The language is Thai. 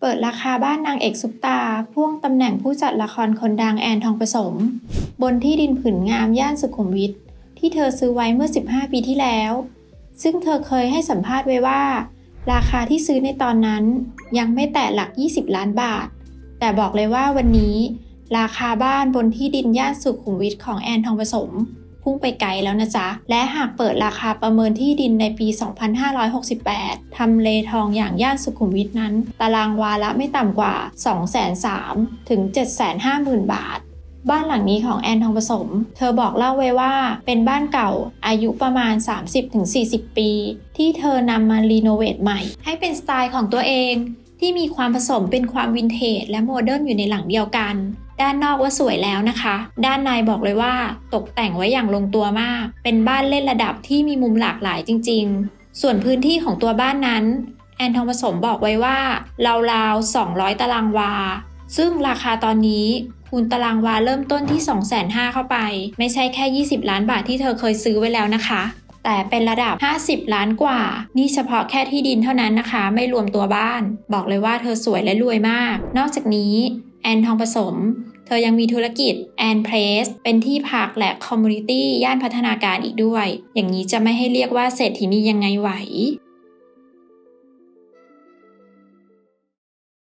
เปิดราคาบ้านนางเอกซุปตา พ่วงตำแหน่งผู้จัดละครคนดังแอนทองผสม บนที่ดินผืนงามย่านสุขุมวิทที่เธอซื้อไว้เมื่อ 15 ปีที่แล้ว ซึ่งเธอเคยให้สัมภาษณ์ไว้ว่า ราคาที่ซื้อในตอนนั้น ยังไม่แตะหลัก 20 ล้านบาท แต่บอกเลยว่าวันนี้ ราคาบ้านบนที่ดินย่านสุขุมวิทของแอนทองผสม พุ่งไปไกลแล้วนะจ๊ะ และหากเปิดราคาประเมินที่ดินในปี 2568 ทำเลทองอย่างย่านสุขุมวิทนั้น ตารางวาละไม่ต่ำกว่า 203,000ถึง 750,000 บาทบ้านหลังนี้ของแอนทองผสม เธอบอกเล่าไว้ว่าเป็นบ้านเก่าอายุประมาณ 30-40 ปี ที่เธอนำมารีโนเวทใหม่ ให้เป็นสไตล์ของตัวเอง ที่มีความผสมเป็นความวินเทจและโมเดิร์นอยู่ในหลังเดียวกัน ด้านนอกว่าสวยแล้วนะคะ ด้านในบอกเลยว่า ตกแต่งไว้อย่างลงตัวมาก เป็นบ้านเล่นระดับที่มีมุมหลากหลายจริง ๆ ส่วนพื้นที่ของตัวบ้านนั้น แอนทองผสมบอกไว้ว่าราวๆ 200 ตารางวา ซึ่งราคาตอนนี้คูณตารางวาเริ่มต้นที่ 250,000เข้าไป ไม่ใช่แค่ 20 ล้านบาทที่เธอเคยซื้อไว้แล้วนะคะ แต่เป็นระดับ 50 ล้านกว่า นี่เฉพาะแค่ที่ดินเท่านั้นนะคะ ไม่รวมตัวบ้าน บอกเลยว่าเธอสวยและรวยมาก นอกจากนี้แอนทองผสมเธอยังมีธุรกิจแอนเพลสเป็นที่พักและคอมมูนิตี้ย่านพัฒนาการอีกด้วย อย่างนี้จะไม่ให้เรียกว่าเศรษฐีนียังไงไหว